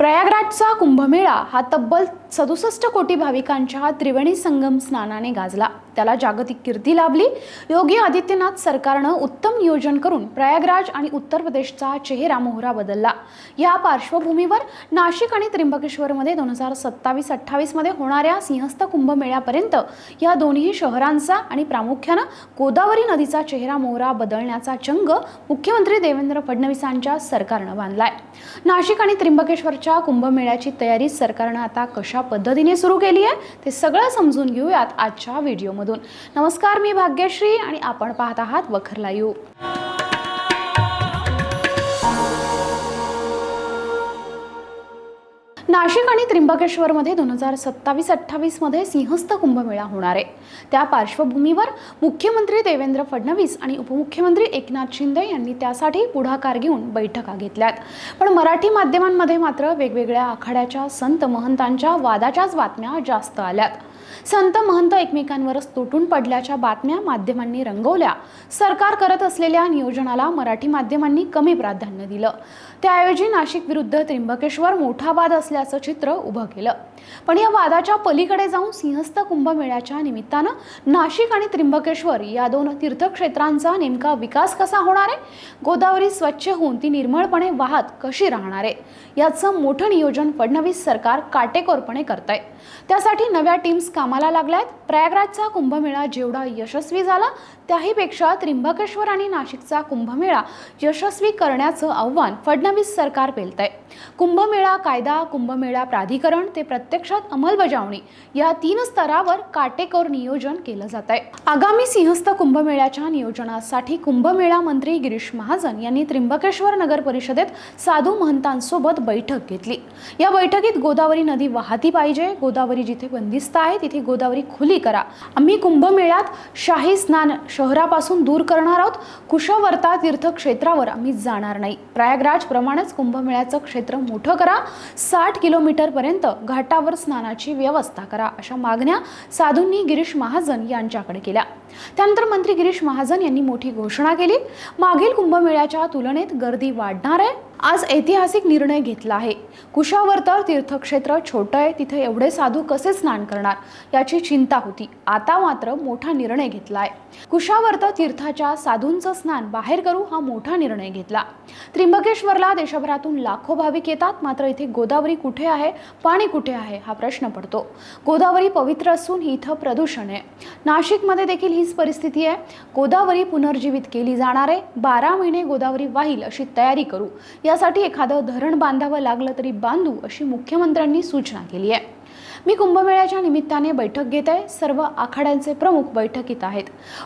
प्रयागराजचा कुंभमेळा हा तब्बल सदुसष्ट कोटी भाविकांच्या त्रिवेणी संगम स्नानाने गाजला. त्याला जागतिक कीर्ती लाभली. योगी आदित्यनाथ सरकारनं उत्तम नियोजन करून प्रयागराज आणि उत्तर प्रदेशचा चेहरा मोहरा बदलला. या पार्श्वभूमीवर नाशिक आणि त्र्यंबकेश्वरमध्ये दोन हजार सत्तावीस अठ्ठावीसमध्ये होणाऱ्या सिंहस्थ कुंभमेळ्यापर्यंत या दोन्ही शहरांचा आणि प्रामुख्यानं गोदावरी नदीचा चेहरा मोहरा बदलण्याचा चंग मुख्यमंत्री देवेंद्र फडणवीसांच्या सरकारनं बांधलाय. नाशिक आणि त्र्यंबकेश्वरच्या कुंभमेळ्याची तयारी सरकारनं आता कशा पद्धतीने सुरू केली आहे ते सगळं समजून घेऊयात आजच्या व्हिडिओमधून. नमस्कार मी भाग्यश्री आणि आपण पाहत आहात वखरला यू नाशिक आणि त्र्यंबकेश्वरमध्ये दोन हजार सत्तावीस अठ्ठावीसमध्ये सिंहस्थ कुंभमेळा होणार आहे. त्या पार्श्वभूमीवर मुख्यमंत्री देवेंद्र फडणवीस आणि उपमुख्यमंत्री एकनाथ शिंदे यांनी त्यासाठी पुढाकार घेऊन बैठका घेतल्यात. पण मराठी माध्यमांमध्ये मात्र वेगवेगळ्या आखाड्याच्या संत महंतांच्या वादाच्याच बातम्या जास्त आल्यात. संत महंत एकमेकांवरच तुटून पडल्याच्या बातम्या माध्यमांनी रंगवल्या. सरकार करत असलेल्या नियोजनाला मराठी माध्यमांनी कमी प्राधान्य दिलं. त्याऐवजी नाशिक विरुद्ध त्र्यंबकेश्वर मोठा वाद असल्याचं चित्र उभं केलं. पण या वादाच्या पलीकडे जाऊन सिंहस्थ कुंभमेळ्याच्या निमित्तानं नाशिक आणि त्र्यंबकेश्वर या दोन तीर्थक्षेत्रांचा नेमका विकास कसा होणार आहे? गोदावरी स्वच्छ होऊन ती निर्मळपणे वाहत कशी राहणार आहे? याचं मोठं नियोजन फडणवीस सरकार काटेकोरपणे करत आहे त्यासाठी नव्या टीम्स कामाला लागल्यात. प्रयागराजचा कुंभमेळा जेवढा यशस्वी झाला त्याहीपेक्षा त्र्यंबकेश्वर आणि नाशिकचा कुंभमेळा यशस्वी करण्याचं आव्हान फडणवीस फडणवीस सरकार पेलत आहे कुंभमेळा कायदा कुंभमेळा प्राधिकरण ते प्रत्यक्षात अंमलबजावणी या तीन स्तरावर काटेकोर नियोजन केलं जात आहे आगामी सिंहस्थ कुंभमेळ्याच्या नियोजनासाठी कुंभमेळा मंत्री गिरीश महाजन यांनी त्र्यंबकेश्वर नगर परिषदेत साधू महंतांसोबत बैठक घेतली. या बैठकीत गोदावरी नदी वाहती पाहिजे गोदावरी जिथे बंदिस्त आहे तिथे गोदावरी खुली करा. आम्ही कुंभमेळ्यात शाही स्नान शहरापासून दूर करणार आहोत. कुशवर्ता तीर्थक्षेत्रावर आम्ही जाणार नाही. प्रयागराज प्रमाणेच कुंभमेळ्याचं क्षेत्र मोठं करा. साठ किलोमीटरपर्यंत घाटावर स्नानाची व्यवस्था करा अशा मागण्या साधूंनी गिरीश महाजन यांच्याकडे केल्या. त्यानंतर मंत्री गिरीश महाजन यांनी मोठी घोषणा केली. मागील कुंभमेळ्याच्या तुलनेत गर्दी वाढणार आहे. आज ऐतिहासिक निर्णय घेतला आहे. कुशावर्तर तीर्थक्षेत्र छोटं आहे तिथे एवढे साधू कसे स्नान करणार? याची चिंता होती. आता मात्र मोठा निर्णय घेतला आहे कुशावर्त तीर्थाच्या साधूंचं स्नान बाहेर करू हा मोठा निर्णय घेतला. त्र्यंबकेश्वरला देशभरातून लाखो भाविक येतात मात्र इथे गोदावरी कुठे आहे? पाणी कुठे आहे? हा प्रश्न पडतो. गोदावरी पवित्र असून इथं प्रदूषण आहे. नाशिकमध्ये देखील हीच परिस्थिती आहे. गोदावरी पुनर्जीवित केली जाणार आहे. बारा महिने गोदावरी वाहील अशी तयारी करू. यासाठी एखादं धरण बांधावं लागलं तरी बांधू अशी मुख्यमंत्र्यांनी सूचना केली आहे. मी कुंभमेळ्याच्या निमित्ताने बैठक घेत आहे. सर्व आखाड्यांचे प्रमुख बैठकीत आहेत.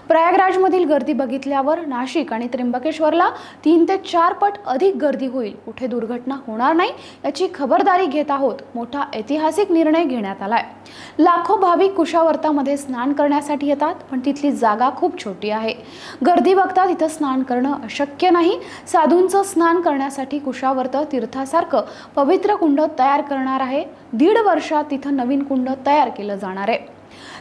प्रयागराजमधील गर्दी बघितल्यावर नाशिक आणि त्र्यंबकेश्वरला तीन ते चार पट अधिक गर्दी होईल. कुठे दुर्घटना होणार नाही याची खबरदारी घेत आहोत. मोठा ऐतिहासिक निर्णय घेण्यात आलाय. लाखो भाविक कुशावर्तामध्ये स्नान करण्यासाठी येतात पण तिथली जागा खूप छोटी आहे. गर्दी बघता तिथं स्नान करणं अशक्य नाही. साधूंचं स्नान करण्यासाठी कुशावर्त तीर्थासारखं पवित्र कुंड तयार करणार आहे. दीड वर्षात तिथं नवीन कुंड तयार केलं जाणार आहे.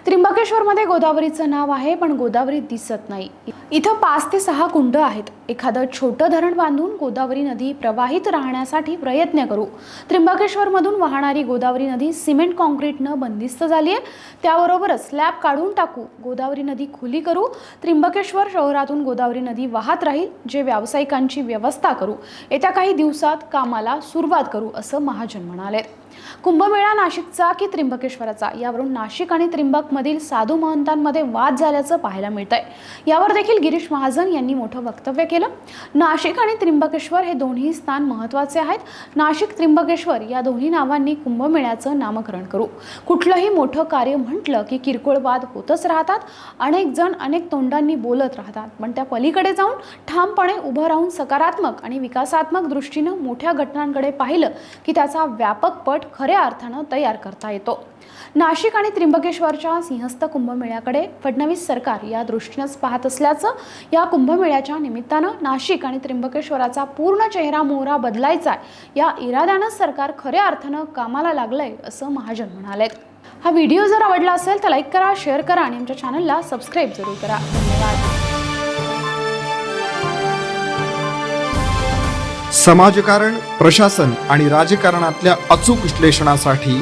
त्र्यंबकेश्वरमध्ये गोदावरीचं नाव आहे पण गोदावरी दिसत नाही. इथं पाच ते सहा कुंड आहेत. एखादं छोटं धरण बांधून गोदावरी नदी प्रवाहित राहण्यासाठी प्रयत्न करू. त्र्यंबकेश्वरमधून वाहणारी गोदावरी नदी सिमेंट कॉन्क्रीटनं बंदिस्त झाली आहे. त्याबरोबरच स्लॅब काढून टाकू गोदावरी नदी खुली करू. त्र्यंबकेश्वर शहरातून गोदावरी नदी वाहत राहील जे व्यावसायिकांची व्यवस्था करू. येत्या काही दिवसात कामाला सुरुवात करू असं महाजन म्हणाले कुंभमेळा नाशिकचा की त्र्यंबकेश्वराचा? यावरून नाशिक आणि त्र्यंबकमधील साधू महंतांमध्ये वाद झाल्याचं पाहायला मिळतंय. यावर देखील गिरीश महाजन यांनी मोठं वक्तव्य केलं. नाशिक आणि त्र्यंबकेश्वर हे दोन्ही स्थान महत्त्वाचे आहेत. नाशिक त्र्यंबकेश्वर या दोन्ही नावांनी कुंभमेळ्याचं नामकरण करू. कुठलंही मोठं कार्य म्हटलं की किरकोळ वाद होतच राहतात. अनेक जण अनेक तोंडांनी बोलत राहतात. पण त्या पलीकडे जाऊन ठामपणे उभं राहून सकारात्मक आणि विकासात्मक दृष्टीनं मोठ्या घटनांकडे पाहिलं की त्याचा व्यापक पट खऱ्या अर्थानं तयार करता येतो. नाशिक आणि त्र्यंबकेश्वरच्या सिंहस्थ कुंभमेळ्याकडे फडणवीस सरकार या दृष्टीनंच पाहत असल्याचं या कुंभमेळ्याच्या निमित्तानं नाशिक आणि त्र्यंबकेश्वराचा पूर्ण चेहरा मोहरा बदलायचा आहे या इराद्यानं सरकार खऱ्या अर्थानं कामाला लागलंय असं महाजन म्हणालेत. हा व्हिडिओ जर आवडला असेल तर लाईक करा शेअर करा आणि आमच्या चॅनलला सबस्क्राईब जरूर करा. धन्यवाद. समाजकारण प्रशासन आणि राजकारणातल्या अचूक विश्लेषणासाठी